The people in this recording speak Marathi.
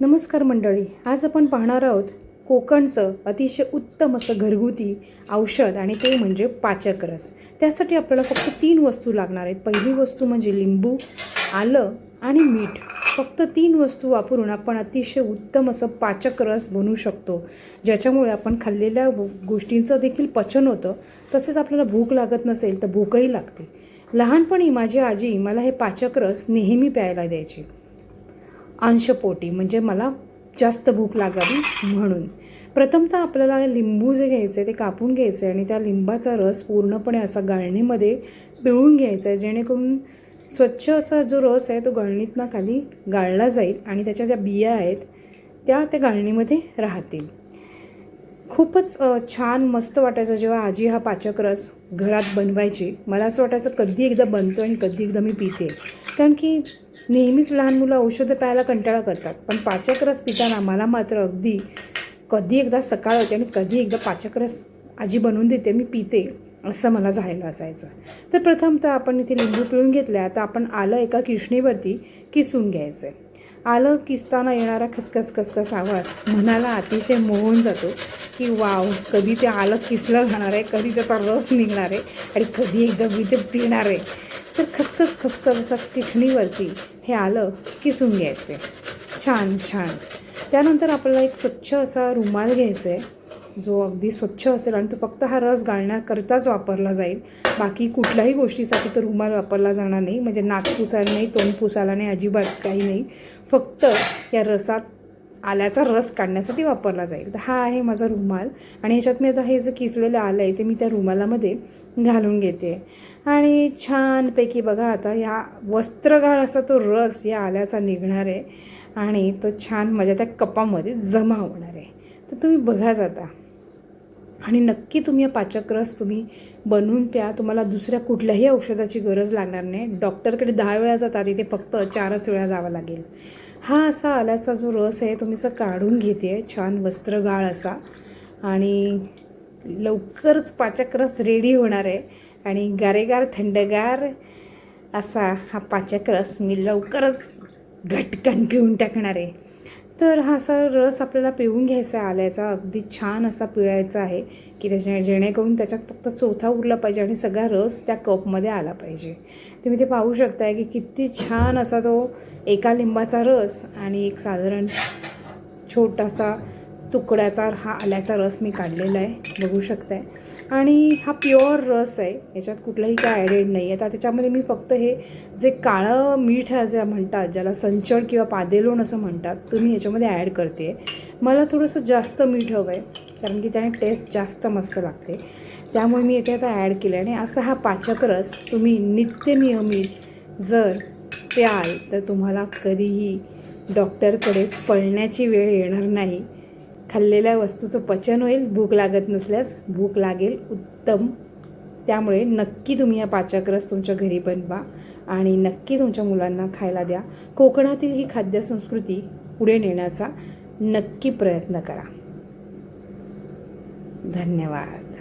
नमस्कार मंडळी आज आपण पाहणार आहोत कोकणचं अतिशय उत्तम असं घरगुती औषध आणि ते म्हणजे पाचक रस. त्यासाठी आपल्याला फक्त तीन वस्तू लागणार आहेत. पहिली वस्तू म्हणजे लिंबू आलं आणि मीठ. फक्त तीन वस्तू वापरून आपण अतिशय उत्तम असं पाचक रस बनवू शकतो. ज्याच्यामुळे आपण खाल्लेल्या गो- गोष्टींचं देखील पचन होतं. तसेच आपल्याला भूक लागत नसेल तर भूकही लागते. लहानपणी माझी आजी मला हे पाचक रस नेहमी प्यायला द्यायची. अंशपोटी म्हणजे मला जास्त भूक लागावी म्हणून. प्रथमतः आपल्याला लिंबू जे घ्यायचं आहे ते कापून घ्यायचं आहे आणि त्या लिंबाचा रस पूर्णपणे असा गाळणीमध्ये पिळून घ्यायचा आहे जेणेकरून स्वच्छ असा जो रस आहे तो गळणीतनं खाली गाळला जाईल आणि त्याच्या ज्या बिया आहेत त्या त्या गाळणीमध्ये राहतील. खूपच छान मस्त वाटायचं जेव्हा आजी हा पाचक रस घरात बनवायची. मला असं वाटायचं कधी एकदा बनतो आणि कधी एकदा मी पिते. कारण की नेहमीच लहान मुलं औषधं प्यायला कंटाळा करतात. पण पाचक रस पिताना मला मात्र अगदी कधी एकदा सकाळ होते आणि कधी एकदा पाचक रस आजी बनवून देते मी पिते असं मला झालेलं असायचं. तर प्रथमतः आपण इथे लिंबू पिळून घेतल्या आता आपण आलं एका किशणीवरती किसून घ्यायचं. आहे आलं किसताना येणारा खसखस खसखस आवाज मनाला अतिशय मोहून जातो की वाव कधी ते आलं किसलं जाणार आहे कधी त्याचा रस निघणार आहे आणि कधी एकदा मी ते पिणार आहे. तर खसखस खसखस असं किचणीवरती हे आलं किसून घ्यायचे. छान छान. त्यानंतर आपल्याला एक स्वच्छ असा रुमाल घ्यायचा आहे. जो अगदी स्वच्छ असेल आणि तो फक्त हा रस गाळण्याकरताच वापरला जाईल. बाकी कुठल्याही गोष्टीसाठी तो रुमाल वापरला जाणार नाही. म्हणजे नाक पुसायला नाही तोंड पुसायला नाही अजिबात काही नाही. फक्त या रसात आल्याचा रस काढण्यासाठी वापरला जाईल. तर हा आहे माझा रुमाल आणि ह्याच्यात मी आता हे जे किसलेलं आलं आहे ते मी त्या रुमालामध्ये घालून घेते. आणि छानपैकी बघा आता ह्या वस्त्रगाळ असा तो रस या आल्याचा निघणार आहे आणि तो छान माझ्या त्या कपामध्ये जमा होणार आहे. तर तुम्ही बघा जाता आणि नक्की तुम्ही हा पाचक रस तुम्ही बनवून प्या. तुम्हाला दुसऱ्या कुठल्याही औषधाची गरज लागणार नाही. डॉक्टरकडे दहा वेळा जातात इथे फक्त चारच वेळा जावं लागेल. हा असा आल्याचा जो रस आहे तुम्ही जर असं काढून घेते. छान वस्त्रगाळ असा. आणि लवकरच पाचकरस रेडी होणार आहे. आणि गारेगार थंडगार असा हा पाचक रस मी लवकरच घटकन पिऊन टाकणार आहे. तर हा असा रस आपल्याला पिळून घ्यायचा आहे आल्याचा अगदी छान असा पिळायचा आहे की त्याच्या जेणेकरून त्याच्यात फक्त चौथा उरला पाहिजे आणि सगळा रस त्या कपमध्ये आला पाहिजे. तुम्ही ते पाहू शकताय की किती छान असा तो एका लिंबाचा रस आणि एक साधारण छोटासा तुकड्याचा हा आल्याचा रस मी काढलेला आहे बघू शकताय. आणि हा प्युअर रस आहे याच्यात कुठलंही काय ॲडेड नाही आहे आता त्याच्यामध्ये मी फक्त हे जे काळं मीठ जे म्हणतात ज्याला संचळ किंवा पादेलोण असं म्हणतात तुम्ही ह्याच्यामध्ये ॲड करते मला थोडंसं जास्त मीठ हवं आहे कारण की त्याने टेस्ट जास्त मस्त लागते. त्यामुळे मी इथे आता ॲड केलं आणि असा हा पाचक रस तुम्ही नित्यनियमित जर प्याल तर तुम्हाला कधीही डॉक्टरकडे पळण्याची वेळ येणार नाही. खाल्लेल्या वस्तूचं पचन होईल भूक लागत नसल्यास भूक लागेल उत्तम. त्यामुळे नक्की तुम्ही हा पाचकरस तुमच्या घरी बनवा आणि नक्की तुमच्या मुलांना खायला द्या. कोकणातील ही खाद्यसंस्कृती पुढे नेण्याचा नक्की प्रयत्न करा. धन्यवाद.